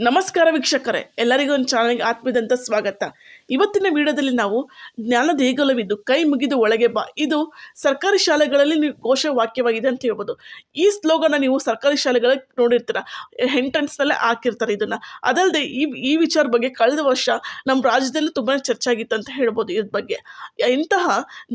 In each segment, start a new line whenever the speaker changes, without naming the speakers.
ನಮಸ್ಕಾರ ವೀಕ್ಷಕರೇ, ಎಲ್ಲರಿಗೂ ಒಂದು ಚಾನಲ್ಗೆ ಆತ್ಮೀಯದಂತ ಸ್ವಾಗತ. ಇವತ್ತಿನ ವಿಡಿಯೋದಲ್ಲಿ ನಾವು ಜ್ಞಾನ ದೇಗುಲವಿದ್ದು ಕೈ ಮುಗಿದು ಒಳಗೆ ಬಾ. ಇದು ಸರ್ಕಾರಿ ಶಾಲೆಗಳಲ್ಲಿ ನೀವು ಘೋಷವಾಕ್ಯವಾಗಿದೆ ಅಂತ ಹೇಳ್ಬೋದು. ಈ ಸ್ಲೋಗನ ನೀವು ಸರ್ಕಾರಿ ಶಾಲೆಗಳಲ್ಲಿ ನೋಡಿರ್ತೀರ ಎಂಟ್ರೆನ್ಸ್ನಲ್ಲೇ ಹಾಕಿರ್ತಾರೆ ಇದನ್ನು. ಅದಲ್ಲದೆ ಈ ಈ ವಿಚಾರ ಬಗ್ಗೆ ಕಳೆದ ವರ್ಷ ನಮ್ಮ ರಾಜ್ಯದಲ್ಲಿ ತುಂಬಾ ಚರ್ಚೆ ಆಗಿತ್ತು ಅಂತ ಹೇಳ್ಬೋದು ಇದ್ರ ಬಗ್ಗೆ. ಇಂತಹ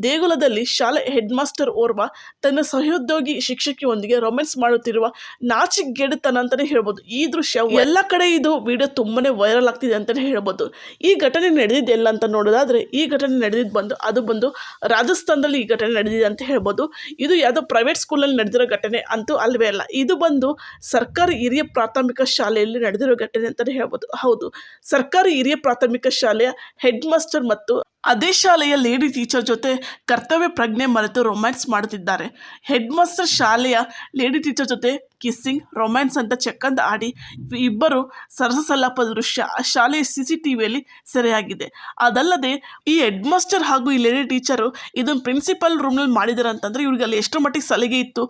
ದೇಗುಲದಲ್ಲಿ ಶಾಲೆ ಹೆಡ್ ಮಾಸ್ಟರ್ ಓರ್ವ ತನ್ನ ಸಹೋದ್ಯೋಗಿ ಶಿಕ್ಷಕಿಯೊಂದಿಗೆ ರೊಮ್ಯಾನ್ಸ್ ಮಾಡುತ್ತಿರುವ ನಾಚಿಕೆಗೆಡುತನ ಅಂತಲೇ ಹೇಳ್ಬೋದು. ಈ ದೃಶ್ಯ ಎಲ್ಲ ಕಡೆ ಇದು ವಿಡಿಯೋ ತುಂಬಾನೇ ವೈರಲ್ ಆಗ್ತಿದೆ ಅಂತಲೇ ಹೇಳ್ಬೋದು. ಈ ಘಟನೆ ನಡೆದಿದೆ ಎಲ್ಲ ಅಂತ ನೋಡೋದಾದರೆ, ಈ ಘಟನೆ ನಡೆದಿದ್ದು ಬಂದು, ಅದು ಬಂದು ರಾಜಸ್ಥಾನದಲ್ಲಿ ಈ ಘಟನೆ ನಡೆದಿದೆ ಅಂತ ಹೇಳ್ಬೋದು. ಇದು ಯಾವುದೋ ಪ್ರೈವೇಟ್ ಸ್ಕೂಲಲ್ಲಿ ನಡೆದಿರೋ ಘಟನೆ ಅಂತೂ ಅಲ್ಲವೇ ಅಲ್ಲ, ಇದು ಬಂದು ಸರ್ಕಾರಿ ಹಿರಿಯ ಪ್ರಾಥಮಿಕ ಶಾಲೆಯಲ್ಲಿ ನಡೆದಿರೋ ಘಟನೆ ಅಂತಲೇ ಹೇಳ್ಬೋದು. ಹೌದು, ಸರ್ಕಾರಿ ಹಿರಿಯ ಪ್ರಾಥಮಿಕ ಶಾಲೆಯ ಹೆಡ್ ಮಾಸ್ಟರ್ ಮತ್ತು ಅದೇ ಶಾಲೆಯ ಲೇಡಿ ಟೀಚರ್ ಜೊತೆ ಕರ್ತವ್ಯ ಪ್ರಜ್ಞೆ ಮರೆತು ರೊಮ್ಯಾನ್ಸ್ ಮಾಡುತ್ತಿದ್ದಾರೆ. ಹೆಡ್ ಮಾಸ್ಟರ್ ಶಾಲೆಯ ಲೇಡಿ ಟೀಚರ್ ಜೊತೆ ಕಿಸ್ಸಿಂಗ್, ರೊಮ್ಯಾನ್ಸ್ ಅಂತ ಚೆಕ್ಕಂದ ಆಡಿ ಇಬ್ಬರು ಸರಸಲ್ಲಪ್ಪ ದೃಶ್ಯ ಶಾಲೆಯ ಸಿ ಸಿ ಟಿ ವಿಯಲ್ಲಿ ಸೆರೆಯಾಗಿದೆ. ಅದಲ್ಲದೆ ಈ ಹೆಡ್ ಮಾಸ್ಟರ್ ಹಾಗೂ ಈ ಲೇಡಿ ಟೀಚರು ಇದನ್ನು ಪ್ರಿನ್ಸಿಪಲ್ ರೂಮ್ನಲ್ಲಿ ಮಾಡಿದ್ದಾರೆ ಅಂತಂದರೆ ಇವ್ರಿಗೆ ಅಲ್ಲಿ ಎಷ್ಟರ ಮಟ್ಟಿಗೆ ಸಲಿಗೆ ಇತ್ತು.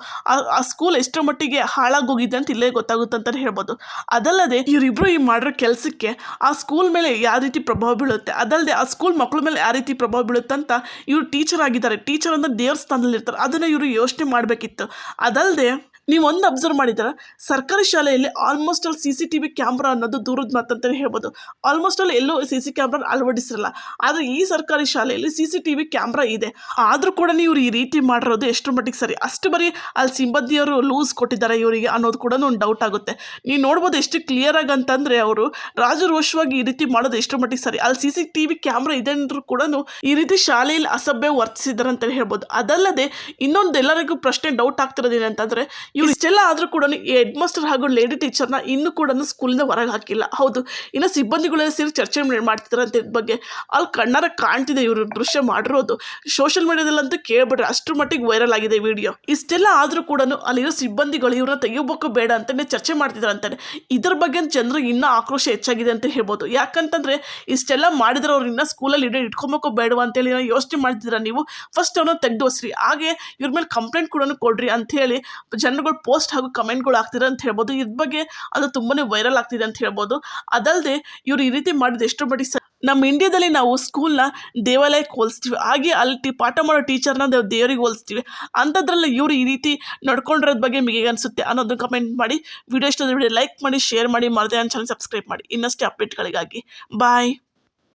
ಆ ಸ್ಕೂಲ್ ಎಷ್ಟರ ಮಟ್ಟಿಗೆ ಹಾಳಾಗೋಗಿದೆ ಅಂತ ಇಲ್ಲೇ ಗೊತ್ತಾಗುತ್ತೆ ಅಂತಲೇ ಹೇಳ್ಬೋದು. ಅದಲ್ಲದೆ ಇವರಿಬ್ಬರು ಈ ಮಾಡಿರೋ ಕೆಲಸಕ್ಕೆ ಆ ಸ್ಕೂಲ್ ಮೇಲೆ ಯಾವ ರೀತಿ ಪ್ರಭಾವ ಬೀಳುತ್ತೆ, ಅದಲ್ಲದೆ ಆ ಸ್ಕೂಲ್ ಮಕ್ಕಳ ಮೇಲೆ ಯಾವ ರೀತಿ ಪ್ರಭಾವ ಬೀಳುತ್ತೆ ಅಂತ ಇವರು ಟೀಚರ್ ಆಗಿದ್ದಾರೆ. ಟೀಚರ್ ಅಂದರೆ ದೇವಸ್ಥಾನದಲ್ಲಿರ್ತಾರೆ, ಅದನ್ನು ಇವರು ಯೋಚನೆ ಮಾಡಬೇಕಿತ್ತು. ಅದಲ್ಲದೆ ನೀವು ಒಂದು ಅಬ್ಸರ್ವ್ ಮಾಡಿದ್ರೆ ಸರ್ಕಾರಿ ಶಾಲೆಯಲ್ಲಿ ಆಲ್ಮೋಸ್ಟ್ ಅಲ್ಲಿ C C T V camera ಅನ್ನೋದು ದೂರದ ಮಾತಂತಲೇ ಹೇಳ್ಬೋದು. ಆಲ್ಮೋಸ್ಟ್ ಅಲ್ಲಿ ಎಲ್ಲೂ ಸಿ ಸಿ ಕ್ಯಾಮ್ರಾ ಅಳವಡಿಸಿರಲ್ಲ. ಆದರೆ ಈ ಸರ್ಕಾರಿ ಶಾಲೆಯಲ್ಲಿ C C T V camera ಇದೆ. ಆದರೂ ಕೂಡ ನೀವು ಈ ರೀತಿ ಮಾಡಿರೋದು ಎಷ್ಟು ಮಟ್ಟಿಗೆ ಸರಿ? ಅಷ್ಟು ಬರೀ ಅಲ್ಲಿ ಸಿಬ್ಬಂದಿಯವರು ಲೂಸ್ ಕೊಟ್ಟಿದ್ದಾರೆ ಇವರಿಗೆ ಅನ್ನೋದು ಕೂಡ ಒಂದು ಡೌಟ್ ಆಗುತ್ತೆ. ನೀವು ನೋಡ್ಬೋದು ಎಷ್ಟು ಕ್ಲಿಯರ್ ಆಗಿ ಅಂತಂದರೆ ಅವರು ರಾಜರೋಷವಾಗಿ ಈ ರೀತಿ ಮಾಡೋದು ಎಷ್ಟು ಮಟ್ಟಿಗೆ ಸರಿ? ಅಲ್ಲಿ C C T V camera ಇದೆ ಅಂದರೂ ಕೂಡ ಈ ರೀತಿ ಶಾಲೆಯಲ್ಲಿ ಅಸಭ್ಯ ವರ್ತಿಸಿದ್ದಾರೆ ಅಂತ ಹೇಳ್ಬೋದು. ಅದಲ್ಲದೆ ಇನ್ನೊಂದು ಎಲ್ಲರಿಗೂ ಪ್ರಶ್ನೆ ಡೌಟ್ ಆಗ್ತಿರೋದು ಏನಂತಂದ್ರೆ ಇವ್ರು ಇಷ್ಟೆಲ್ಲ ಆದರೂ ಕೂಡ ಹೆಡ್ ಮಾಸ್ಟರ್ ಹಾಗೂ ಲೇಡಿ ಟೀಚರ್ನ ಇನ್ನೂ ಕೂಡ ಸ್ಕೂಲಿಂದ ಹೊರಗೆ ಹಾಕಿಲ್ಲ. ಹೌದು, ಇನ್ನು ಸಿಬ್ಬಂದಿಗಳೆಲ್ಲ ಸೇರಿ ಚರ್ಚೆ ಮಾಡ್ತಿದ್ದಾರೆ ಅಂತ ಇದ್ರ ಬಗ್ಗೆ ಅಲ್ಲಿ ಕಣ್ಣಾರ ಕಾಣ್ತಿದೆ ಇವರು ದೃಶ್ಯ ಮಾಡಿರೋದು. ಸೋಷಿಯಲ್ ಮೀಡಿಯಾದಲ್ಲಂತೂ ಕೇಳ್ಬಿಡ್ರಿ, ಅಷ್ಟರ ಮಟ್ಟಿಗೆ ವೈರಲ್ ಆಗಿದೆ ವಿಡಿಯೋ. ಇಷ್ಟೆಲ್ಲ ಆದರೂ ಕೂಡ ಅಲ್ಲಿರೋ ಸಿಬ್ಬಂದಿಗಳು ಇವ್ರನ್ನ ತೆಗಿಬೇಕು ಬೇಡ ಅಂತಲೇ ಚರ್ಚೆ ಮಾಡ್ತಿದ್ದಾರೆ ಅಂತಾನೆ. ಇದ್ರ ಬಗ್ಗೆ ಜನರು ಇನ್ನೂ ಆಕ್ರೋಶ ಹೆಚ್ಚಾಗಿದೆ ಅಂತ ಹೇಳ್ಬೋದು. ಯಾಕಂತಂದ್ರೆ ಇಷ್ಟೆಲ್ಲ ಮಾಡಿದ್ರೆ ಅವ್ರು ಇನ್ನೂ ಸ್ಕೂಲಲ್ಲಿ ಇಡೀ ಇಟ್ಕೊಬೇಕು ಬೇಡವಾ ಅಂತೇಳಿ ಯೋಚನೆ ಮಾಡ್ತಿದ್ದೀರಾ ನೀವು? ಫಸ್ಟ್ ಅವನ್ನ ತೆಗೆದು ಹಾಗೆ ಇವ್ರ ಮೇಲೆ ಕಂಪ್ಲೇಂಟ್ ಕೂಡ ಕೊಡ್ರಿ ಅಂಥೇಳಿ ಪೋಸ್ಟ್ ಹಾಗೂ ಕಮೆಂಟ್ಗಳು ಆಗ್ತಿದೆ ಅಂತ ಹೇಳ್ಬೋದು. ಇದ್ರ ಬಗ್ಗೆ ಅದು ತುಂಬಾನೇ ವೈರಲ್ ಆಗ್ತಿದೆ ಅಂತ ಹೇಳ್ಬೋದು. ಅದಲ್ಲದೆ ಇವರು ಈ ರೀತಿ ಮಾಡಿದ ಎಷ್ಟು ಮಟ್ಟಿಗೆ ನಮ್ಮ ಇಂಡಿಯಾದಲ್ಲಿ ನಾವು ಸ್ಕೂಲ್ನ ದೇವಾಲಯಕ್ಕೆ ಹೋಲಿಸ್ತೀವಿ. ಹಾಗೆ ಅಲ್ಲಿ ಪಾಠ ಮಾಡೋ ಟೀಚರ್ನ ದೇವ್ ದೇವರಿಗೆ ಹೋಲಿಸ್ತೀವಿ. ಅಂಥದ್ರಲ್ಲಿ ಇವರು ಈ ರೀತಿ ನಡ್ಕೊಂಡಿರೋದ್ ಬಗ್ಗೆ ನಿಮಗೆ ಅನಿಸುತ್ತೆ ಅನ್ನೋದನ್ನು ಕಮೆಂಟ್ ಮಾಡಿ. ವಿಡಿಯೋ ಇಷ್ಟ ವಿಡಿಯೋ ಲೈಕ್ ಮಾಡಿ ಶೇರ್ ಮಾಡಿ, ಮರದೇ ನನ್ನ ಚಾನಲ್ ಸಬ್ಸ್ಕ್ರೈಬ್ ಮಾಡಿ. ಇನ್ನಷ್ಟೇ ಅಪ್ಡೇಟ್ಗಳಿಗಾಗಿ ಬಾಯ್